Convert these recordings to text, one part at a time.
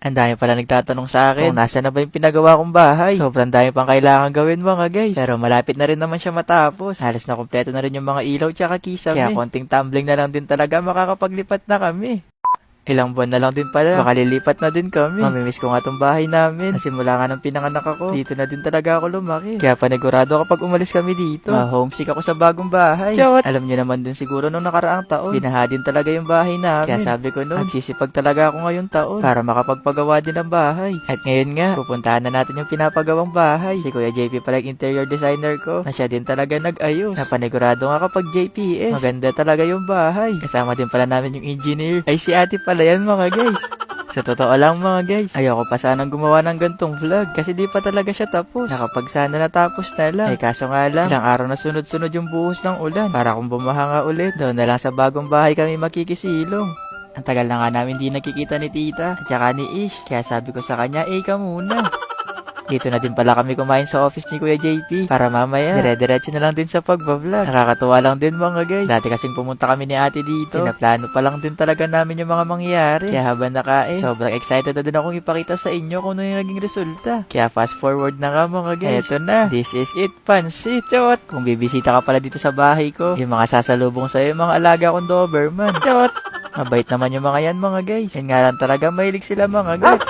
Ang dami pala nagtatanong sa akin kung nasa na ba yung pinagawa kong bahay. Sobrang dami pang kailangan gawin mga guys. Pero malapit na rin naman siya matapos. Halos na kompleto na rin yung mga ilaw tsaka kisame. Kaya konting tumbling na lang din talaga makakapaglipat na kami. Ilang buwan na lang din pala. Baka lilipat na din kami. Mamimiss ko nga tong bahay namin. Nasimula nga nung pinanganak ako. Dito na din talaga ako lumaki. Kaya panigurado kapag umalis kami dito. Ma-homesick ako sa bagong bahay. Chot! Alam niyo naman din siguro nung nakaraang taon. Binaha din talaga yung bahay namin. Kaya sabi ko noon, nagsisipag talaga ako ngayong taon. Para makapagpagawa din ng bahay. At ngayon nga, pupuntahan na natin yung pinapagawang bahay. Si Kuya JP pala yung interior designer ko. Na siya din talaga nag-ayos. Napanigurado nga kapag JPS. Maganda talaga yung bahay. Kasama din pala namin yung engineer. Ay si ate pala yan mga guys. Sa totoo lang mga guys, ayoko pa sanang gumawa ng gantong vlog kasi di pa talaga siya tapos. Nakapag sana natapos na lang. Eh kaso nga lang, ilang araw na sunod-sunod yung buhos ng ulan. Para kung bumaha nga ulit, doon na lang sa bagong bahay kami makikisilong. Ang tagal na nga namin di nakikita ni tita at saka ni Ish. Kaya sabi ko sa kanya, eh ka muna. Dito na din pala kami kumain sa office ni Kuya JP para mamaya dire-diretso na lang din sa pagbablog. Nakakatuwa lang din mga guys. Dati kasing pumunta kami ni ate dito. Pinaplano pa lang din talaga namin yung mga mangyayari. Kaya habang nakain, sobrang excited na din akong ipakita sa inyo kung ano yung naging resulta. Kaya fast forward na nga mga guys. Eto na. This is it, pansit. Chot! Kung bibisita ka pala dito sa bahay ko, yung mga sasalubong sa'yo, yung mga alaga kong Doberman. Chot! Mabait naman yung mga yan mga guys. Yan nga lang talaga mahilig sila mga guys.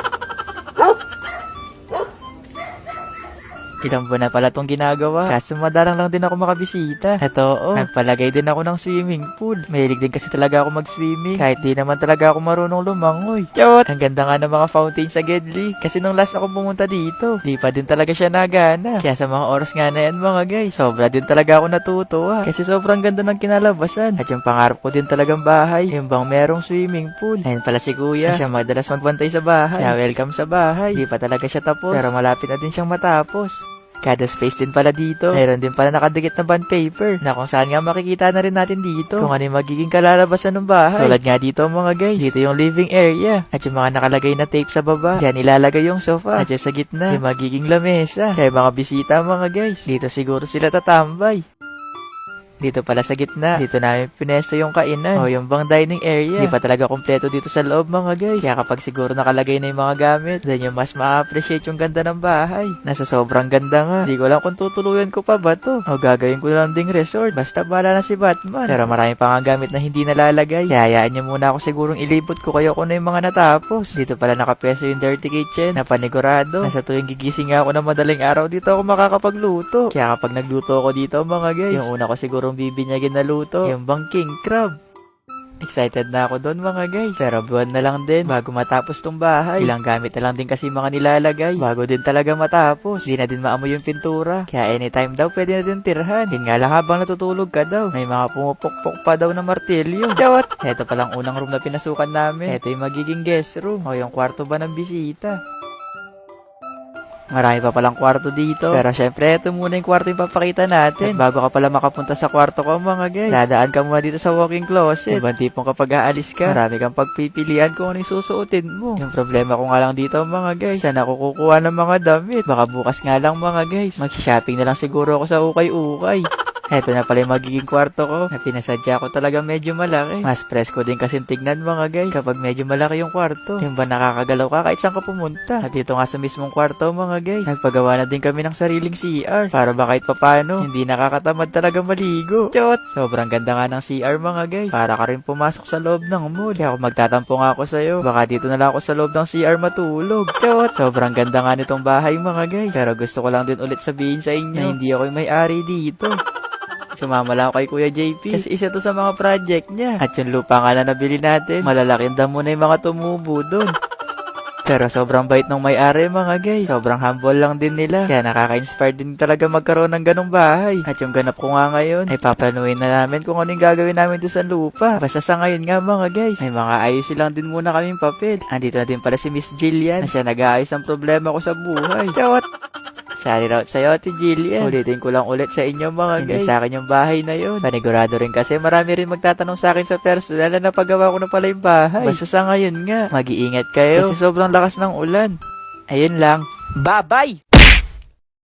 Ilang buwan na pala tong ginagawa. Kaso madalang lang din ako makabisita. Eto, oo. Nagpalagay din ako ng swimming pool. Mahilig din kasi talaga ako mag-swimming. Kahit di naman talaga ako marunong lumangoy. Chot! Ang ganda nga ng mga fountain sa Gedli. Kasi nung last ako pumunta dito, di pa din talaga siya nagana. Kaya sa mga oras nga na yan mga guys, sobra din talaga ako natutuwa. Kasi sobrang ganda ng kinalabasan. At yung pangarap ko din talagang bahay, yung bang merong swimming pool. Ayun pala si kuya. Siya madalas magbantay sa bahay. Kaya welcome sa bahay. Di pa talaga siya tapos. Pero malapit na din siyang matapos. Kada space din pala dito. Mayroon din pala nakadikit na bond paper na kung saan nga makikita na rin natin dito kung ano yung magiging kalalabasan ng bahay. Tulad nga dito mga guys. Dito yung living area. At yung mga nakalagay na tape sa baba. Diyan ilalagay yung sofa. At yung sa gitna, yung magiging lamesa. Kaya mga bisita mga guys. Dito siguro sila tatambay. Dito pala sa gitna. Dito namin pinesto yung kainan. O yung bang dining area. Di pa talaga kompleto dito sa loob mga guys. Kaya kapag siguro nakalagay na yung mga gamit, then yung mas ma-appreciate yung ganda ng bahay. Nasa sobrang ganda nga. Di ko lang kung tutuluyan ko pa ba to. O gagawin ko lang ding resort. Basta bala na si Batman. Pero marami pa nga gamit na hindi nalalagay. Hayaan nyo muna ako sigurong ilibot ko kayo kung ano yung mga natapos. Dito pala nakapeso yung dirty kitchen na panigurado. Nasa tuwing gigising ako ng madaling araw dito ako makakapagluto. Kaya kapag nagluto ako dito mga guys, yung una ko sigurong bibinyagin na luto, yung bang king crab. Excited na ako doon mga guys. Pero buwan na lang din bago matapos tong bahay. Ilang gamit na lang din kasi mga nilalagay bago din talaga matapos. Di na din maamoy yung pintura. Kaya anytime daw pwede na din tirhan. Yun nga lang habang natutulog ka daw. May mga pumupukpok pa daw na martilyo. Chawat! Ito palang unang room na pinasukan namin. Ito yung magiging guest room. O yung kwarto ba ng bisita. Marami pa palang kwarto dito. Pero syempre, ito muna yung kwarto yung papakita natin. At bago ka pala makapunta sa kwarto ko mga guys, dadaan ka muna dito sa walk-in closet. Ibang tipong kapag aalis ka, marami kang pagpipilian kung ano yung susuotin mo. Yung problema ko nga lang dito mga guys, saan ako kukuha ng mga damit? Baka bukas nga lang mga guys, mag-shopping na lang siguro ako sa ukay-ukay. Eto na pala yung magiging kwarto ko na pinasadya ko talaga medyo malaki. Mas presko din kasi tignan mga guys kapag medyo malaki yung kwarto. Yung ba nakakagalaw ka kahit saan ka pumunta. At dito nga sa mismong kwarto mga guys. Nagpagawa na din kami ng sariling CR para ba kahit papano hindi nakakatamad talaga maligo. Chot! Sobrang ganda nga ng CR mga guys. Para ka rin pumasok sa loob ng mall. Kaya kung magtatampo nga ako sa'yo, baka dito na lang ako sa loob ng CR matulog. Chot! Sobrang ganda nga nitong bahay mga guys. Pero gusto ko lang din ulit sabihin sa inyo na hindi ako may-ari dito. Sumama lang ako kay Kuya JP. Kasi isa to sa mga project niya. At yung lupa nga na nabili natin, malalaki ang damo na yung mga tumubo doon. Pero sobrang bait ng may-ari mga guys. Sobrang humble lang din nila. Kaya nakaka-inspire din talaga magkaroon ng ganong bahay. At yung ganap ko nga ngayon, ay paplanuin na namin kung ano yung gagawin namin doon sa lupa. Basta sa ngayon nga mga guys, may mga ayos lang din muna kaming papel. Andito na din pala si Miss Jillian na siya nag-aayos ang problema ko sa buhay. Chawat! Shout out sa'yo, Ate Jillian. Ulitin ko lang ulit sa inyo mga guys. Hindi sa akin yung bahay na yun. Panigurado rin kasi marami rin magtatanong sa akin sa personal na napagawa ko na pala yung bahay. Basta sa ngayon nga, mag-iingat kayo. Kasi sobrang lakas ng ulan. Ayun lang. Bye-bye!